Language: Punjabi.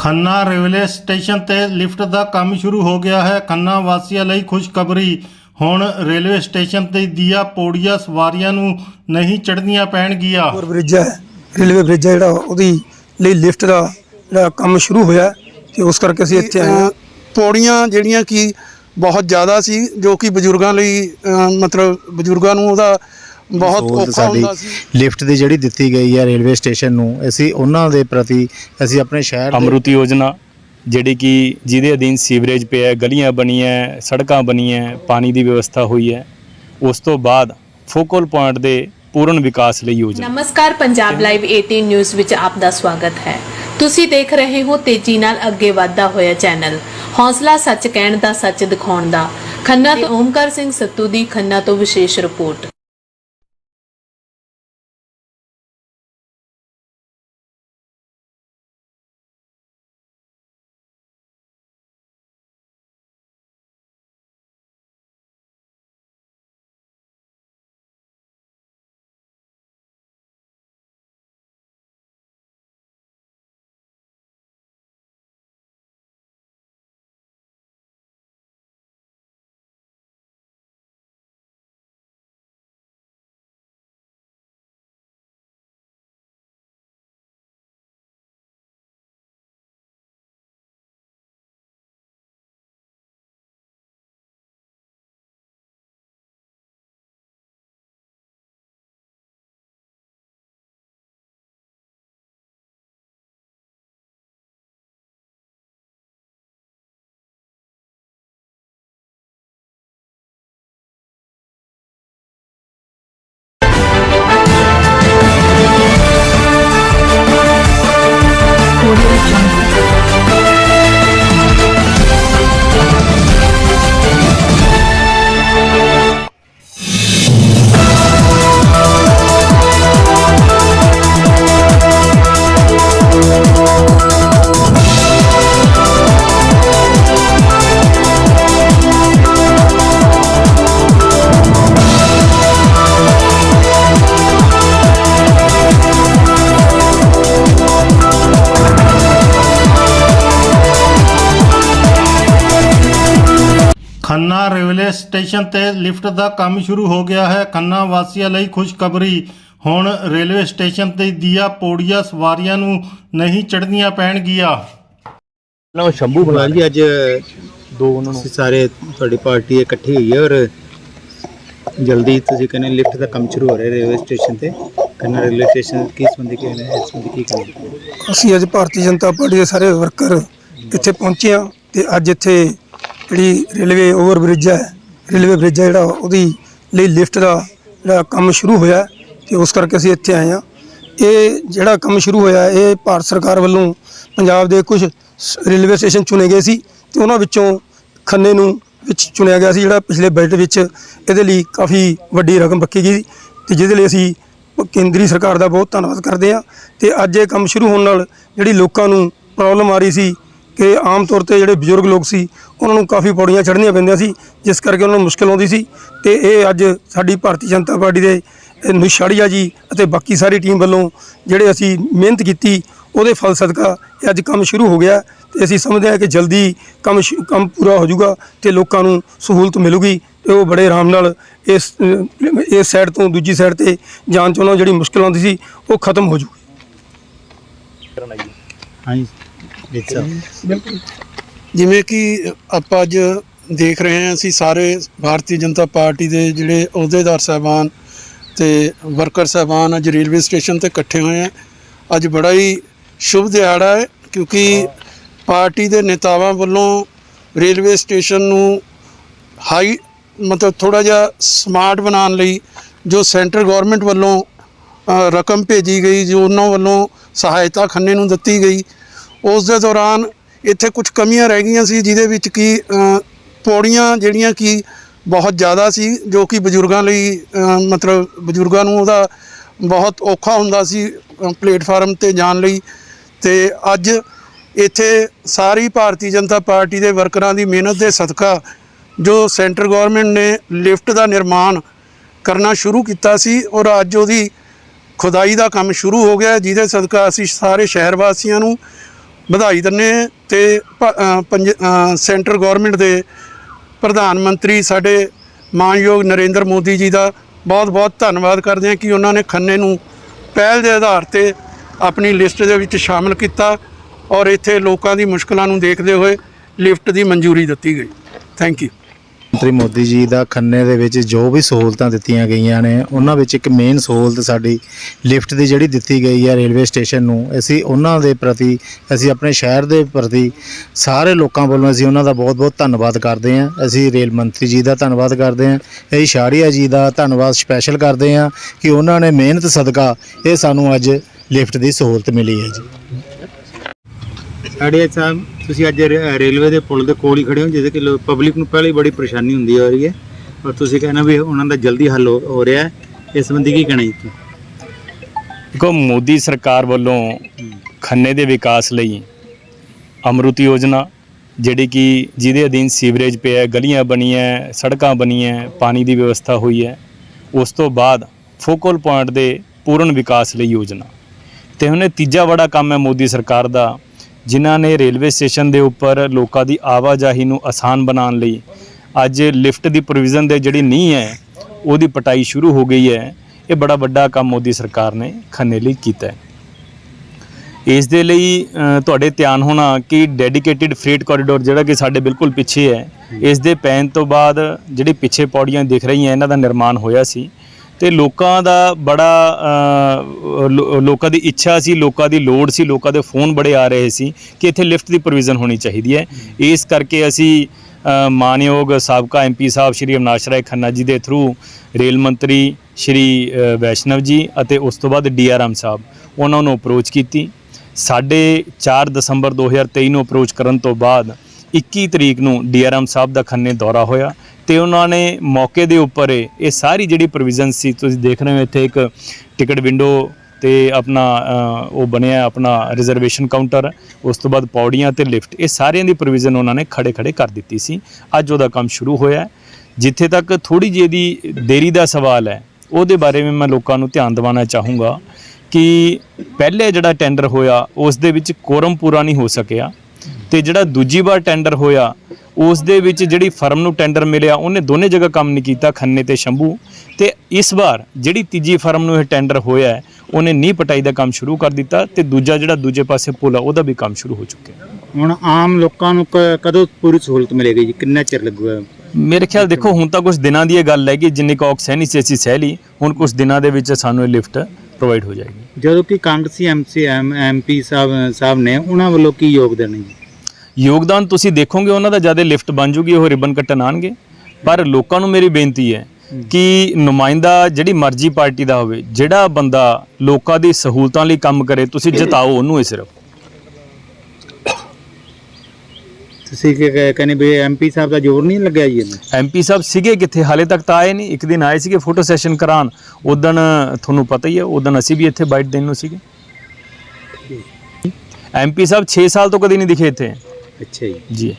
ਖੰਨਾ ਰੇਲਵੇ ਸਟੇਸ਼ਨ ਤੇ ਲਿਫਟ ਦਾ ਕੰਮ ਸ਼ੁਰੂ ਹੋ ਗਿਆ ਹੈ। ਖੰਨਾ ਵਾਸੀਆਂ ਲਈ ਖੁਸ਼ਖਬਰੀ। ਹੁਣ ਰੇਲਵੇ ਸਟੇਸ਼ਨ ਤੇ ਦੀਆਂ ਪੌੜੀਆਂ ਸਵਾਰੀਆਂ ਨੂੰ ਨਹੀਂ ਚੜ੍ਹਨੀਆਂ ਪੈਣਗੀਆਂ। ਓਵਰ ਬ੍ਰਿਜ ਹੈ। ਰੇਲਵੇ ਬ੍ਰਿਜ ਹੈ ਜਿਹੜਾ ਉਹਦੀ ਲਈ ਲਿਫਟ ਦਾ ਜਿਹੜਾ ਕੰਮ ਸ਼ੁਰੂ ਹੋਇਆ ਤੇ ਉਸ ਕਰਕੇ ਅਸੀਂ ਇੱਥੇ ਆਏ ਹਾਂ। ਪੌੜੀਆਂ ਜਿਹੜੀਆਂ ਕਿ ਬਹੁਤ ਜ਼ਿਆਦਾ ਸੀ ਜੋ ਕਿ ਬਜ਼ੁਰਗਾਂ ਲਈ ਅ, ਮਤਲਬ ਬਜ਼ੁਰਗਾਂ ਨੂੰ ਉਹਦਾ ਬਹੁਤ ਸਹੂਲਤ ਔਖਾ ਸਾਡੀ ਹੁੰਦਾ ਸੀ। ਲਿਫਟ ਦੀ ਜਿਹੜੀ ਦਿੱਤੀ ਗਈ ਹੈ ਰੇਲਵੇ ਸਟੇਸ਼ਨ ਨੂੰ ਅਸੀਂ ਉਹਨਾਂ ਦੇ ਪ੍ਰਤੀ ਅਸੀਂ ਆਪਣੇ ਸ਼ਹਿਰ ਦੇ ਅਮਰੁਤ ਯੋਜਨਾ ਜਿਹੜੀ ਕਿ ਜਿਹਦੇ ਅਧੀਨ ਸੀਵਰੇਜ ਪਿਆ ਹੈ, ਗਲੀਆਂ ਬਣੀਆਂ ਸੜਕਾਂ ਬਣੀਆਂ ਪਾਣੀ ਦੀ ਵਿਵਸਥਾ ਹੋਈ ਹੈ ਉਸ ਤੋਂ ਬਾਅਦ ਫੋਕਲ ਪੁਆਇੰਟ ਦੇ ਪੂਰਨ ਵਿਕਾਸ ਲਈ ਯੋਜਨਾ। ਨਮਸਕਾਰ ਪੰਜਾਬ ਲਾਈਵ 18 ਨਿਊਜ਼ ਵਿੱਚ ਆਪ ਦਾ ਸਵਾਗਤ ਹੈ। ਤੁਸੀਂ ਦੇਖ ਰਹੇ ਹੋ ਤੇਜ਼ੀ ਨਾਲ ਅੱਗੇ ਵਧਦਾ ਹੋਇਆ ਚੈਨਲ। ਹੌਸਲਾ ਸੱਚ ਕਹਿਣ ਦਾ ਸੱਚ ਦਿਖਾਉਣ ਦਾ। ਖੰਨਾ ਤੋਂ ਓਮਕਾਰ ਸਿੰਘ ਸੱਤੂ ਦੀ ਖੰਨਾ ਤੋਂ ਵਿਸ਼ੇਸ਼ report. Khanna railway station ਤੇ ਲਿਫਟ ਦਾ ਕੰਮ ਸ਼ੁਰੂ ਹੋ ਗਿਆ ਹੈ। ਖੰਨਾ ਵਾਸੀਆਂ ਲਈ ਖੁਸ਼ਖਬਰੀ। ਹੁਣ ਰੇਲਵੇ ਸਟੇਸ਼ਨ ਤੇ ਦੀਆਂ ਪੌੜੀਆਂ ਸਵਾਰੀਆਂ ਨੂੰ ਨਹੀਂ ਚੜ੍ਹਨੀਆਂ ਪੈਣਗੀਆਂ। ਨਾ ਸ਼ੰਭੂ ਬਣਾ ਜੀ ਅੱਜ ਦੋ ਉਹਨਾਂ ਨੂੰ। ਸਾਰੇ ਤੁਹਾਡੀ ਪਾਰਟੀ ਇਕੱਠੀ ਹੋਈ ਹੈ ਔਰ ਜਲਦੀ ਤੁਸੀਂ ਕਹਿੰਦੇ ਲਿਫਟ ਦਾ ਕੰਮ ਸ਼ੁਰੂ ਹੋ ਰਿਹਾ ਰੇਲਵੇ ਸਟੇਸ਼ਨ ਤੇ। ਕੰਨਾ ਰੇਲਵੇ ਸਟੇਸ਼ਨ ਕੀ ਸੰਬੰਧੀ ਕਹਿੰਦੇ ਇਸ ਸੰਬੰਧੀ ਕੀ ਕਹਿੰਦੇ ਅਸੀਂ ਅੱਜ ਭਾਰਤੀ ਜਨਤਾ ਪਾਰਟੀ ਦੇ ਸਾਰੇ ਵਰਕਰ ਇੱਥੇ ਪਹੁੰਚੇ ਹਾਂ ਤੇ ਅੱਜ ਇੱਥੇ ਜਿਹੜੀ ਰੇਲਵੇ ਓਵਰ ਬ੍ਰਿਜ ਹੈ, ਰੇਲਵੇ ਬ੍ਰਿਜ ਹੈ ਜਿਹੜਾ, ਉਹਦੀ ਲਈ ਲਿਫਟ ਦਾ ਜਿਹੜਾ ਕੰਮ ਸ਼ੁਰੂ ਹੋਇਆ ਹੈ ਤੇ ਉਸ ਕਰਕੇ ਅਸੀਂ ਇੱਥੇ ਆਏ ਹਾਂ। ਇਹ ਜਿਹੜਾ ਕੰਮ ਸ਼ੁਰੂ ਹੋਇਆ, ਇਹ ਭਾਰਤ ਸਰਕਾਰ ਵੱਲੋਂ ਪੰਜਾਬ ਦੇ ਕੁਝ ਸ- ਰੇਲਵੇ ਸਟੇਸ਼ਨ ਚੁਣੇ ਗਏ ਸੀ ਤੇ ਉਹਨਾਂ ਵਿੱਚੋਂ ਖੰਨੇ ਨੂੰ ਵਿੱਚ ਚੁਣਿਆ ਗਿਆ ਸੀ ਜਿਹੜਾ ਪਿਛਲੇ ਬਜਟ ਵਿੱਚ ਇਹਦੇ ਲਈ ਕਾਫੀ ਵੱਡੀ ਰਕਮ ਰੱਖੀ ਗਈ ਤੇ ਜਿਹਦੇ ਲਈ ਅਸੀਂ ਕੇਂਦਰੀ ਸਰਕਾਰ ਦਾ ਬਹੁਤ ਧੰਨਵਾਦ ਕਰਦੇ ਹਾਂ ਤੇ ਅੱਜ ਇਹ ਕੰਮ ਸ਼ੁਰੂ ਹੋਣ ਨਾਲ ਜਿਹੜੀ ਲੋਕਾਂ ਨੂੰ ਪ੍ਰੋਬਲਮ ਆ ਰਹੀ ਸੀ ਕਿ ਆਮ ਤੌਰ ਤੇ ਜਿਹੜੇ ਬਜ਼ੁਰਗ ਲੋਕ ਸੀ ਉਹਨਾਂ ਨੂੰ ਕਾਫੀ ਪੌੜੀਆਂ ਚੜ੍ਹਨੀਆਂ ਪੈਂਦੀਆਂ ਸੀ ਜਿਸ ਕਰਕੇ ਉਹਨਾਂ ਨੂੰ ਮੁਸ਼ਕਲ ਆਉਂਦੀ ਸੀ। ਤੇ ਇਹ ਅੱਜ ਸਾਡੀ ਭਾਰਤੀ ਜਨਤਾ ਪਾਰਟੀ ਦੇ ਨਿਸ਼ਾੜੀਆ ਜੀ ਅਤੇ ਬਾਕੀ ਸਾਰੀ ਟੀਮ ਵੱਲੋਂ ਜਿਹੜੇ ਅਸੀਂ ਮਿਹਨਤ ਕੀਤੀ ਉਹਦੇ ਫਲ ਸਦਕਾ ਇਹ ਅੱਜ ਕੰਮ ਸ਼ੁਰੂ ਹੋ ਗਿਆ। ਤੇ ਅਸੀਂ ਸਮਝਦੇ ਹਾਂ ਕਿ ਜਲਦੀ ਕੰਮ ਸ਼ੁ- ਕੰਮ ਪੂਰਾ ਹੋ ਜਾਊਗਾ ਤੇ ਲੋਕਾਂ ਨੂੰ ਸਹੂਲਤ ਮਿਲੂਗੀ ਤੇ ਉਹ ਬੜੇ ਆਰਾਮ ਨਾਲ ਇਸ ਇਸ ਸਾਈਡ ਤੋਂ ਦੂਜੀ ਸਾਈਡ ਤੇ ਜਾਣ ਚ ਉਹਨਾਂ ਨੂੰ ਜਿਹੜੀ ਮੁਸ਼ਕਲ ਆਉਂਦੀ ਸੀ ਉਹ ਖਤਮ ਹੋ ਜੂਗੀ ਹਾਂਜੀ। ਜਿਵੇਂ ਕਿ ਆਪਾਂ ਅੱਜ ਦੇਖ ਰਹੇ ਹਾਂ, ਅਸੀਂ ਸਾਰੇ ਭਾਰਤੀ ਜਨਤਾ ਪਾਰਟੀ ਦੇ ਜਿਹੜੇ ਅਹੁਦੇਦਾਰ ਸਾਹਿਬਾਨ ਤੇ ਵਰਕਰ ਸਾਹਿਬਾਨ ਅੱਜ ਰੇਲਵੇ ਸਟੇਸ਼ਨ ਤੇ ਇਕੱਠੇ ਹੋਏ ਆ। ਅੱਜ ਬੜਾ ਹੀ ਸ਼ੁਭ ਦਿਹਾੜਾ ਹੈ, ਕਿਉਂਕਿ ਪਾਰਟੀ ਦੇ ਨੇਤਾਵਾਂ ਵੱਲੋਂ ਰੇਲਵੇ ਸਟੇਸ਼ਨ ਨੂੰ ਹਾਈ ਮਤਲਬ ਥੋੜਾ ਜਿਹਾ ਸਮਾਰਟ ਬਣਾਉਣ ਲਈ ਜੋ ਸੈਂਟਰ ਗਵਰਨਮੈਂਟ ਵੱਲੋਂ ਰਕਮ ਭੇਜੀ ਗਈ, ਜੋ ਉਹਨਾਂ ਵੱਲੋਂ ਸਹਾਇਤਾ ਖੰਨੇ ਨੂੰ ਦਿੱਤੀ ਗਈ, ਉਸ ਦੇ ਦੌਰਾਨ ਇੱਥੇ ਕੁਝ ਕਮੀਆਂ ਰਹਿ ਗਈਆਂ ਸੀ, ਜਿਹਦੇ ਵਿੱਚ ਕਿ ਪੌੜੀਆਂ ਜਿਹੜੀਆਂ ਕਿ ਬਹੁਤ ਜ਼ਿਆਦਾ ਸੀ, ਜੋ ਕਿ ਬਜ਼ੁਰਗਾਂ ਲਈ ਮਤਲਬ ਬਜ਼ੁਰਗਾਂ ਨੂੰ ਉਹਦਾ ਬਹੁਤ ਔਖਾ ਹੁੰਦਾ ਸੀ ਪਲੇਟਫਾਰਮ ਤੇ ਜਾਣ ਲਈ। ਤੇ ਅੱਜ ਇੱਥੇ ਸਾਰੀ ਭਾਰਤੀ ਜਨਤਾ ਪਾਰਟੀ ਦੇ ਵਰਕਰਾਂ ਦੀ ਮਿਹਨਤ ਦੇ ਸਦਕਾ ਜੋ ਸੈਂਟਰ ਗਵਰਨਮੈਂਟ ਨੇ ਲਿਫਟ ਦਾ ਨਿਰਮਾਣ ਕਰਨਾ ਸ਼ੁਰੂ ਕੀਤਾ ਸੀ, ਔਰ ਅੱਜ ਉਹਦੀ ਖੁਦਾਈ ਦਾ ਕੰਮ ਸ਼ੁਰੂ ਹੋ ਗਿਆ ਜਿਹਦੇ ਸਦਕਾ ਅਸੀਂ ਸਾਰੇ ਸ਼ਹਿਰ ਵਾਸੀਆਂ ਨੂੰ ਵਧਾਈ ਦਿੰਦੇ ਹਾਂ ਤੇ ਪੰਜ- ਸੈਂਟਰ ਗਵਰਨਮੈਂਟ ਦੇ ਪ੍ਰਧਾਨ ਮੰਤਰੀ ਸਾਡੇ ਮਾਨਯੋਗ ਨਰਿੰਦਰ ਮੋਦੀ ਜੀ ਦਾ ਬਹੁਤ-ਬਹੁਤ ਧੰਨਵਾਦ ਕਰਦੇ ਹਾਂ ਕਿ ਉਹਨਾਂ ਨੇ ਖੰਨੇ ਨੂੰ ਪਹਿਲ ਦੇ ਆਧਾਰ ਤੇ ਆਪਣੀ ਲਿਸਟ ਦੇ ਵਿੱਚ ਸ਼ਾਮਲ ਕੀਤਾ ਔਰ ਇੱਥੇ ਲੋਕਾਂ ਦੀ ਮੁਸ਼ਕਲਾਂ ਨੂੰ ਦੇਖਦੇ ਹੋਏ ਲਿਫਟ ਦੀ ਮਨਜ਼ੂਰੀ ਦਿੱਤੀ ਗਈ। ਥੈਂਕ ਯੂ ਮੰਤਰੀ ਮੋਦੀ ਜੀ ਦਾ ਖੰਨੇ ਦੇ ਵਿੱਚ ਜੋ ਵੀ ਸਹੂਲਤਾਂ ਦਿੱਤੀਆਂ ਗਈਆਂ ਨੇ, ਉਹਨਾਂ ਵਿੱਚ ਇੱਕ ਮੇਨ ਸਹੂਲਤ ਸਾਡੀ ਲਿਫਟ ਦੀ ਜਿਹੜੀ ਦਿੱਤੀ ਗਈ ਹੈ ਰੇਲਵੇ ਸਟੇਸ਼ਨ ਨੂੰ। ਅਸੀਂ ਉਹਨਾਂ ਦੇ ਪ੍ਰਤੀ, ਅਸੀਂ ਆਪਣੇ ਸ਼ਹਿਰ ਦੇ ਪ੍ਰਤੀ ਸਾਰੇ ਲੋਕਾਂ ਵੱਲੋਂ ਅਸੀਂ ਉਹਨਾਂ ਦਾ ਬਹੁਤ-ਬਹੁਤ ਧੰਨਵਾਦ ਕਰਦੇ ਹਾਂ। ਅਸੀਂ ਰੇਲ ਮੰਤਰੀ ਜੀ ਦਾ ਧੰਨਵਾਦ ਕਰਦੇ ਹਾਂ ਇਹ ਸ਼ਾਰੀਆ ਜੀ ਦਾ ਧੰਨਵਾਦ ਸਪੈਸ਼ਲ ਕਰਦੇ ਹਾਂ ਕਿ ਉਹਨਾਂ ਨੇ ਮਿਹਨਤ ਸਦਕਾ ਇਹ ਸਾਨੂੰ ਅੱਜ ਲਿਫਟ ਦੀ ਸਹੂਲਤ ਮਿਲੀ ਹੈ ਜੀ। ਸਾਡੇ ਸਾਹਿਬ ਤੁਸੀਂ ਅੱਜ ਰੇ ਰੇਲਵੇ ਦੇ ਪੁਲ ਦੇ ਕੋਲ ਹੀ ਖੜੇ ਹੋ ਜਿਹਦੇ ਕਿ ਪਬਲਿਕ ਨੂੰ ਪਹਿਲਾਂ ਹੀ ਬੜੀ ਪਰੇਸ਼ਾਨੀ ਹੁੰਦੀ ਆ ਰਹੀ ਹੈ। ਔਰ ਤੁਸੀਂ ਕਹਿੰਦੇ ਵੀ ਉਹਨਾਂ ਦਾ ਜਲਦੀ ਹੱਲ ਹੋ ਹੋ ਰਿਹਾ ਹੈ। ਇਸ ਸੰਬੰਧੀ ਕੀ ਕਹਿਣਾ ਜੀ ਤੁਸੀਂ? ਦੇਖੋ ਮੋਦੀ ਸਰਕਾਰ ਵੱਲੋਂ ਖੰਨੇ ਦੇ ਵਿਕਾਸ ਲਈ ਅਮਰੁਤ ਯੋਜਨਾ ਜਿਹੜੀ ਕਿ ਜਿਹਦੇ ਅਧੀਨ ਸੀਵਰੇਜ ਪਿਆ ਹੈ, ਗਲੀਆਂ ਬਣੀਆਂ ਸੜਕਾਂ ਬਣੀਆਂ ਪਾਣੀ ਦੀ ਵਿਵਸਥਾ ਹੋਈ ਹੈ ਉਸ ਤੋਂ ਬਾਅਦ ਫੋਕਲ ਪੁਆਇੰਟ ਦੇ ਪੂਰਨ ਵਿਕਾਸ ਲਈ ਯੋਜਨਾ। ਤੇ ਹੁਣ ਇਹ ਤੀਜਾ ਬੜਾ ਕੰਮ ਹੈ ਮੋਦੀ ਸਰਕਾਰ ਦਾ ਜਿਨ੍ਹਾਂ ਨੇ ਰੇਲਵੇ ਸਟੇਸ਼ਨ ਦੇ ਉੱਪਰ ਲੋਕਾਂ ਦੀ ਆਵਾਜਾਈ ਨੂੰ ਆਸਾਨ ਬਣਾਉਣ ਲਈ ਅੱਜ ਲਿਫਟ ਦੀ ਪ੍ਰੋਵੀਜ਼ਨ ਦੇ ਜਿਹੜੀ ਨਹੀਂ ਹੈ, ਉਹਦੀ ਪਟਾਈ ਸ਼ੁਰੂ ਹੋ ਗਈ ਹੈ। ਇਹ ਬੜਾ ਵੱਡਾ ਕੰਮ ਮੋਦੀ ਸਰਕਾਰ ਨੇ ਖੰਨੇ ਲਈ ਕੀਤਾ ਹੈ। ਇਸ ਦੇ ਲਈ ਤੁਹਾਡੇ ਧਿਆਨ ਹੋਣਾ ਕਿ ਡੈਡੀਕੇਟਿਡ ਫreight ਕੋਰੀਡੋਰ ਜਿਹੜਾ ਕਿ ਸਾਡੇ ਬਿਲਕੁਲ ਪਿੱਛੇ ਹੈ, ਇਸ ਦੇ ਪੈਣ ਤੋਂ ਬਾਅਦ ਜਿਹੜੀ ਪਿੱਛੇ ਪੌੜੀਆਂ ਦਿਖ ਰਹੀਆਂ, ਇਹਨਾਂ ਦਾ ਨਿਰਮਾਣ ਹੋਇਆ ਸੀ। ਤੇ ਲੋਕਾਂ ਦਾ ਬੜਾ ਲੋ- ਲੋਕਾਂ ਦੀ ਇੱਛਾ ਸੀ, ਲੋਕਾਂ ਦੀ ਲੋੜ ਸੀ, ਲੋਕਾਂ ਦੇ ਫੋਨ ਬੜੇ ਆ ਰਹੇ ਸੀ ਕਿ ਇੱਥੇ ਲਿਫਟ ਦੀ ਪ੍ਰੋਵੀਜ਼ਨ ਹੋਣੀ ਚਾਹੀਦੀ ਹੈ। ਇਸ ਕਰਕੇ ਅਸੀਂ ਮਾਨਯੋਗ ਸਾਬਕਾ ਐਮਪੀ ਸਾਹਿਬ ਸ਼੍ਰੀ ਅਵਨਾਸ਼ ਰਾਏ ਖੰਨਾ ਜੀ ਦੇ ਥਰੂ ਰੇਲ ਮੰਤਰੀ ਸ਼੍ਰੀ ਵੈਸ਼ਨਵ ਜੀ ਅਤੇ ਉਸ ਤੋਂ ਬਾਅਦ ਡੀਆਰਐਮ ਸਾਹਿਬ, ਉਹਨਾਂ ਨੂੰ ਅਪਰੋਚ ਕੀਤੀ। ਸਾਡੇ 4 ਦਸੰਬਰ 2023 ਨੂੰ ਅਪਰੋਚ ਕਰਨ ਤੋਂ ਬਾਅਦ 21 ਤਰੀਕ ਨੂੰ ਡੀਆਰਐਮ ਸਾਹਿਬ ਦਾ ਖੰਨੇ ਦੌਰਾ ਹੋਇਆ ਤੇ ਉਹਨਾਂ ਨੇ ਮੌਕੇ ਦੇ ਉੱਪਰ ਇਹ ਸਾਰੀ ਜਿਹੜੀ ਪ੍ਰੋਵੀਜ਼ਨ ਸੀ, ਤੁਸੀਂ ਦੇਖ ਰਹੇ ਹੋ ਇੱਥੇ ਇੱਕ ਟਿਕਟ ਵਿੰਡੋ ਤੇ ਆਪਣਾ ਉਹ ਬਣਿਆ ਆਪਣਾ ਰਿਜ਼ਰਵੇਸ਼ਨ ਕਾਊਂਟਰ ਉਸ ਤੋਂ ਬਾਅਦ ਪੌੜੀਆਂ ਤੇ ਲਿਫਟ ਇਹ ਸਾਰਿਆਂ ਦੀ ਪ੍ਰੋਵੀਜ਼ਨ ਉਹਨਾਂ ਨੇ ਖੜੇ ਖੜੇ ਕਰ ਦਿੱਤੀ ਸੀ। ਅੱਜ ਉਹਦਾ ਕੰਮ ਸ਼ੁਰੂ ਹੋਇਆ ਜਿੱਥੇ ਤੱਕ ਥੋੜੀ ਜਿਹੀ ਦੀ ਦੇਰੀ ਦਾ ਸਵਾਲ ਹੈ, ਉਹਦੇ ਬਾਰੇ ਵੀ ਮੈਂ ਲੋਕਾਂ ਨੂੰ ਧਿਆਨ ਦਿਵਾਉਣਾ ਚਾਹੂੰਗਾ ਕਿ ਪਹਿਲੇ ਜਿਹੜਾ ਟੈਂਡਰ ਹੋਇਆ, ਉਸ ਦੇ ਵਿੱਚ ਕੋਰਮ ਪੂਰਾ ਨਹੀਂ ਹੋ ਸਕਿਆ। ਤੇ ਜਿਹੜਾ ਦੂਜੀ ਵਾਰ ਟੈਂਡਰ ਹੋਇਆ ਉਸ ਦੇ ਵਿੱਚ ਜਿਹੜੀ ਫਰਮ ਨੂੰ ਟੈਂਡਰ ਮਿਲਿਆ ਉਹਨੇ ਦੋਨੇ ਜਗ੍ਹਾ ਕੰਮ ਨਹੀਂ ਕੀਤਾ ਖੰਨੇ ਤੇ ਸ਼ੰਭੂ। ਤੇ ਇਸ ਵਾਰ ਜਿਹੜੀ ਤੀਜੀ ਫਰਮ ਨੂੰ ਇਹ ਟੈਂਡਰ ਹੋਇਆ ਹੈ, ਉਹਨੇ ਨੀਂਹ ਪਟਾਈ ਦਾ ਕੰਮ ਸ਼ੁਰੂ ਕਰ ਦਿੱਤਾ ਤੇ ਦੂਜਾ ਜਿਹੜਾ ਦੂਜੇ ਪਾਸੇ ਪੁਲ ਆ ਉਹਦਾ ਵੀ ਕੰਮ ਸ਼ੁਰੂ ਹੋ ਚੁੱਕਿਆ ਹੁਣ ਆਮ ਲੋਕਾਂ ਨੂੰ ਕ- ਕਦੋਂ ਪੂਰੀ ਸਹੂਲਤ ਮਿਲੇਗੀ ਜੀ? ਕਿੰਨਾ ਚਿਰ ਲੱਗੂਗਾ? ਮੇਰੇ ਖਿਆਲ ਦੇਖੋ ਹੁਣ ਤਾਂ ਕੁਝ ਦਿਨਾਂ ਦੀ ਇਹ ਗੱਲ ਹੈ ਕਿ ਜਿੰਨੀ ਕੁ ਆਕਸੀਜਨ ਸੀ ਅਸੀਂ ਸਹਿ ਲਈ। ਹੁਣ ਕੁਝ ਦਿਨਾਂ ਦੇ ਵਿੱਚ ਸਾਨੂੰ ਇਹ ਲਿਫਟ ਪ੍ਰੋਵਾਈਡ ਹੋ ਜਾਏਗੀ। ਜਦੋਂ ਕਿ ਕਾਂਗਰਸੀ ਐਮਸੀ ਐਮਪੀ ਸਾਹਿਬ ਸਾਹਿਬ ਨੇ ਉਹਨਾਂ ਵੱਲੋਂ ਕੀ ਯੋਗਦਾਨ ਹੈ ਜੀ? ਯੋਗਦਾਨ ਤੁਸੀਂ ਦੇਖੋਗੇ ਉਹਨਾਂ ਦਾ ਜ਼ਿਆਦਾ ਲਿਫਟ ਬਣ ਜੂਗੀ ਉਹ ਰਿਬਨ ਕੱਟਣ ਆਣਗੇ ਪਰ ਲੋਕਾਂ ਨੂੰ ਮੇਰੀ ਬੇਨਤੀ ਹੈ। ਕਿ ਨੁਮਾਇੰਦਾ ਜਿਹੜੀ ਮਰਜ਼ੀ ਪਾਰਟੀ ਦਾ ਹੋਵੇ ਜਿਹੜਾ ਬੰਦਾ ਲੋਕਾਂ ਦੀ ਸਹੂਲਤਾਂ ਲਈ ਕੰਮ ਕਰੇ ਤੁਸੀਂ ਜਿਤਾਓ ਉਹਨੂੰ ਹੀ ਸਿਰਫ। ਤੁਸੀਂ ਕੀ ਕਹਿ- ਕਹਿੰਦੇ ਵੀ ਐਮਪੀ ਸਾਹਿਬ ਦਾ ਜ਼ੋਰ ਨਹੀਂ ਲੱਗਿਆ ਜੀ ਇਹਨੂੰ? ਐਮਪੀ ਸਾਹਿਬ ਸੀਗੇ ਕਿੱਥੇ? ਹਾਲੇ ਤੱਕ ਤਾਂ ਆਏ ਨਹੀਂ। ਇੱਕ ਦਿਨ ਆਏ ਸੀਗੇ ਫੋਟੋ ਸੈਸ਼ਨ ਕਰਾਉਣ। ਉਦੋਂ ਤੁਹਾਨੂੰ ਪਤਾ ਹੀ ਹੈ ਉਦੋਂ ਅਸੀਂ ਵੀ ਇੱਥੇ ਬਾਈਟ ਦੇਣ ਨੂੰ ਸੀਗੇ। ਐਮਪੀ ਸਾਹਿਬ 6 ਸਾਲ ਤੋਂ ਕਦੀ ਨਹੀਂ ਦਿਖੇ ਇੱਥੇ। ਅੱਛਾ ਜੀ। ਜੀ।